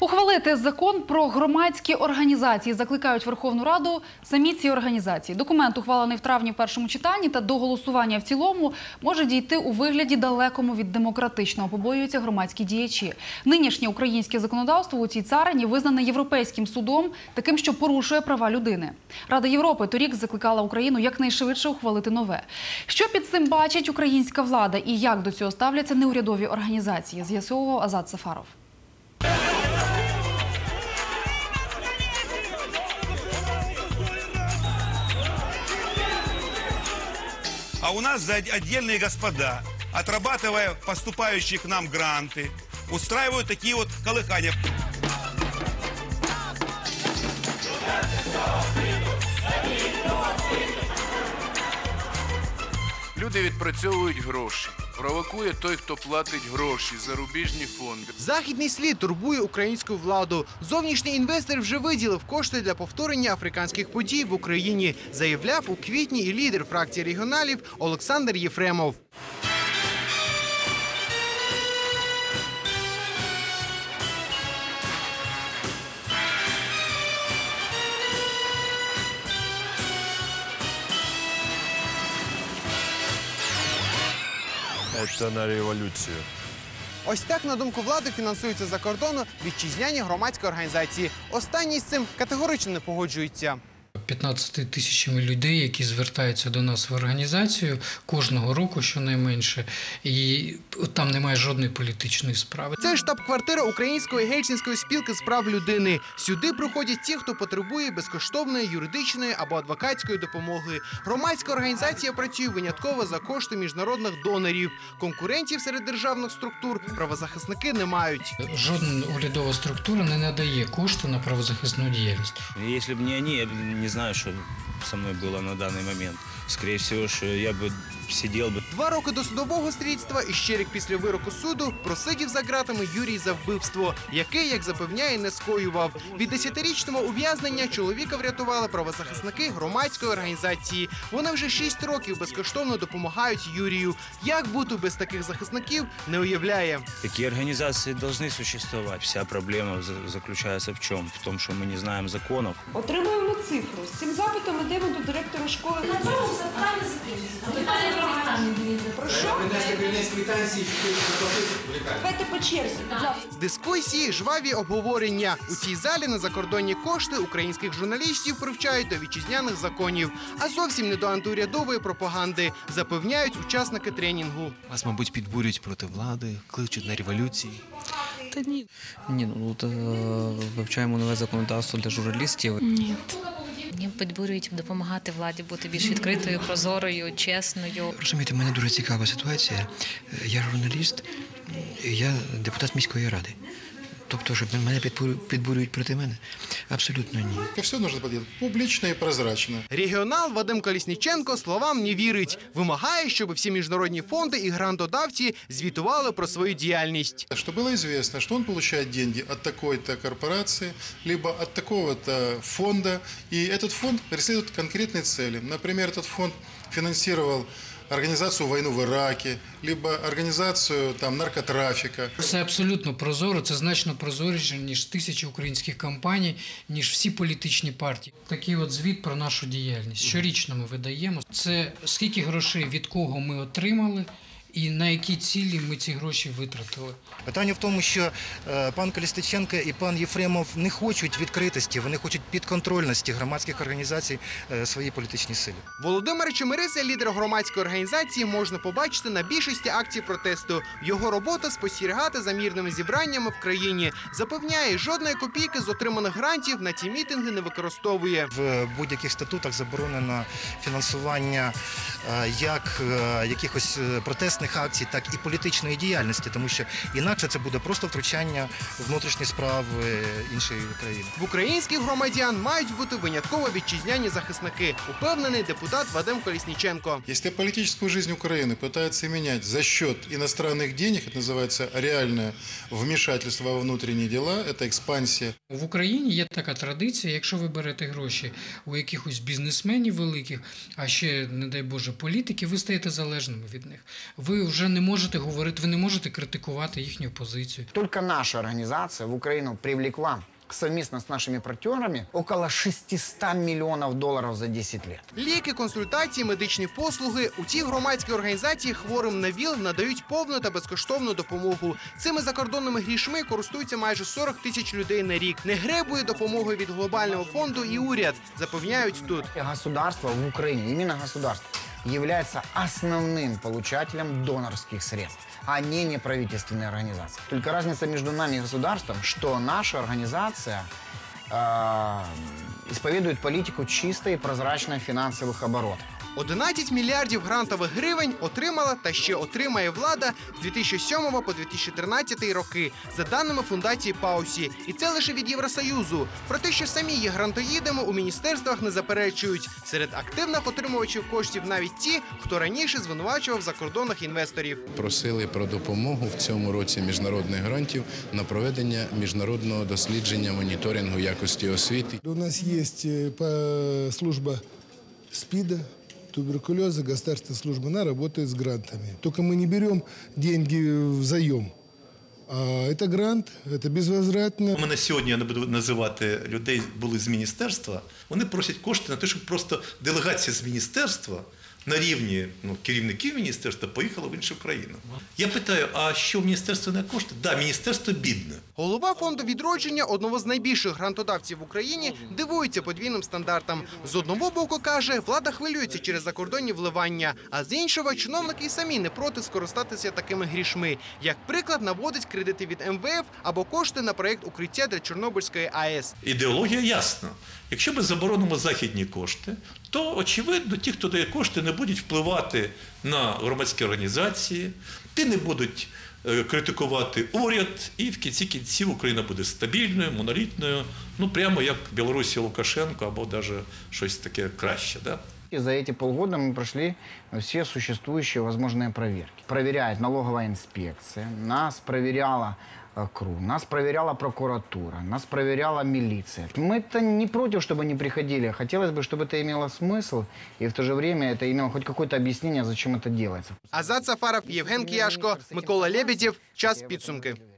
Ухвалити закон про громадські організації закликають Верховну Раду самі ці організації. Документ ухвалений в травні в першому читанні та до голосування в цілому може дійти у вигляді далекому від демократичного. Побоюються громадські діячі. Нинішнє українське законодавство у цій царині визнане європейським судом таким, що порушує права людини. Рада Європи торік закликала Україну якнайшвидше ухвалити нове. Що під цим бачить українська влада і як до цього ставляться неурядові організації? З'ясовував Азат Сафаров. А у нас за отдельные господа, отрабатывая поступающие к нам гранты, устраивают такие вот колыхания. Люди відпрацьовують гроші. Провокує той, хто платить гроші, зарубіжні фонди. Західний слід турбує українську владу. Зовнішній інвестор вже виділив кошти для повторення африканських подій в Україні. Заявляв у квітні і лідер фракції регіоналів Олександр Єфремов. Это на революцію. Ось так, на думку влади, фінансуються за кордону вітчизняні громадські організації. Останні з цим категорично не погоджуються. 15 тисячами людей, які звертаються до нас в організацію кожного року, щонайменше, і там немає жодної політичної справи. Це штаб-квартира Української гельсінської спілки з прав людини. Сюди приходять ті, хто потребує безкоштовної юридичної або адвокатської допомоги. Громадська організація працює винятково за кошти міжнародних донорів. Конкурентів серед державних структур правозахисники не мають. Жодна урядова структура не надає кошти на правозахисну діяльність. Если бы не они, я бы не знаю, что со мной было на данный момент Скорее всего, что я бы сидел бы Два роки до судового слідства і ще рік після вироку суду просидів за ґратами Юрій за вбивство, яке, як запевняє, не скоював. Від десятирічного ув'язнення чоловіка врятували правозахисники громадської організації. Вони вже шість років безкоштовно допомагають Юрію. Як бути без таких захисників, не уявляє. Такие организации должны существовать. Вся проблема за- заключается в чем? В том, что мы не знаем законов. Отримуємо цифру. З цим запитом йдемо до директора школи. Про що? Давайте по черзі, будь ласка. Дискусії, жваві обговорення. У цій залі на закордонні кошти українських журналістів привчають до вітчизняних законів, а зовсім не до антиурядової пропаганди, запевняють учасники тренінгу. Вас, мабуть, підбурюють проти влади, кличуть на революції. Та ні. Ні, ну от, е, вивчаємо нове законодавство для журналістів. Мені підбурюють допомагати владі бути більш відкритою, прозорою, чесною. Розумієте, в мене дуже цікава ситуація. Е, Я журналіст, я депутат міської ради. Тобто, щоб мене підбурю- підбурюють проти мене? Абсолютно ні. Все нужно делать публично и прозрачно. Регіонал Вадим Колісніченко словам не вірить. Вимагає, щоб всі міжнародні фонди і грантодавці звітували про свою діяльність. Что было известно, что он получает деньги от такой-то корпорации, либо от такого-то фонда, и этот фонд преследует конкретные цели. Например, этот фонд финансировал организацию войны в Іракі, либо організацію там, наркотрафіка. Це абсолютно прозоро, це значно прозоріше, ніж тисячі українських компаній, ніж всі політичні партії. Такий от звіт про нашу діяльність. Щорічно ми видаємо. Це скільки грошей від кого ми отримали і на які цілі ми ці гроші витратили. Питання в тому, що е, пан Колістиченко і пан Єфремов не хочуть відкритості, вони хочуть підконтрольності громадських організацій е, своїй політичній силі. Володимира Чемериса, лідера громадської організації, можна побачити на більшості акцій протесту. Його робота спостерігати за мірними зібраннями в країні. Запевняє, жодної копійки з отриманих грантів на ці мітинги не використовує. В будь-яких статутах заборонено фінансування е, як якихось е, протестних акцій, так і політичної діяльності, тому що інакше це буде просто втручання в внутрішні справи іншої країни. В українських громадян мають бути винятково вітчизняні захисники, упевнений депутат Вадим Колісніченко. Если политическую жизнь Украины пытаются менять за счет иностранных денег, это называется реальное вмешательство во внутренние дела, это экспансия. В Україні є така традиція, якщо ви берете гроші у якихось бізнесменів великих, а ще, не дай Боже, політиків, ви стаєте залежними від них. Ви ви вже не можете говорити, ви не можете критикувати їхню позицію. Только наша организация в Украину привлекла совместно с нашими партнерами около 600 миллионов долларов за 10 лет. Ліки, консультації, медичні послуги у цій громадській організації хворим на ВІЛ надають повну та безкоштовну допомогу. Цими закордонними грішми користуються майже 40 тисяч людей на рік. Не гребує допомогою від глобального фонду і уряд. Запевняють тут. Государство в Украине, именно государство, является основным получателем донорских средств, а не неправительственные организации. Только разница между нами и государством, что наша организация э, исповедует политику чистой и прозрачной финансовых оборотов. 11 мільярдів грантових гривень отримала та ще отримає влада з 2007 по 2013 роки, за даними фундації Паусі. І це лише від Євросоюзу. Про те, що самі є грантоїдами, у міністерствах не заперечують. Серед активних отримувачів коштів навіть ті, хто раніше звинувачував закордонних інвесторів. Просили про допомогу в цьому році міжнародних грантів на проведення міжнародного дослідження моніторингу якості освіти. У нас есть э, служба СПИДа, туберкулеза, государственная служба, она работает с грантами. Только мы не берем деньги взаем. А это грант, это безвозвратно. У мене сьогодні я не буду називати людей, були з міністерства. Вони просять кошти на те, щоб просто делегація з міністерства на рівні ну, керівників міністерства поїхала в іншу країну. Я питаю: а що в міністерство не кошти? Да, міністерство бідне. Голова фонду відродження, одного з найбільших грантодавців в Україні, дивується подвійним стандартам. З одного боку каже, влада хвилюється через закордонні вливання, а з іншого чиновники й самі не проти скористатися такими грішми. Як приклад наводить кредити від МВФ або кошти на проєкт укриття для Чорнобильської АЕС. Ідеологія ясна. Якщо ми заборонимо західні кошти, то очевидно ті, хто дає кошти, не будуть впливати на громадські організації, ті не будуть е, критикувати уряд, і в кінці кінців Україна буде стабільною, монолітною, ну прямо як Білорусі Лукашенко або навіть щось таке краще. Да? И за эти полгода мы прошли все существующие возможные проверки. Проверяет налоговая инспекция, нас проверяла э, КРУ, нас проверяла прокуратура, нас проверяла милиция. Мы-то не против, чтобы они приходили. Хотелось бы, чтобы это имело смысл, и в то же время это имело хоть какое-то объяснение, зачем это делается. Азат Сафаров, Євген Кияшко, Микола Лебедєв. Час підсумки.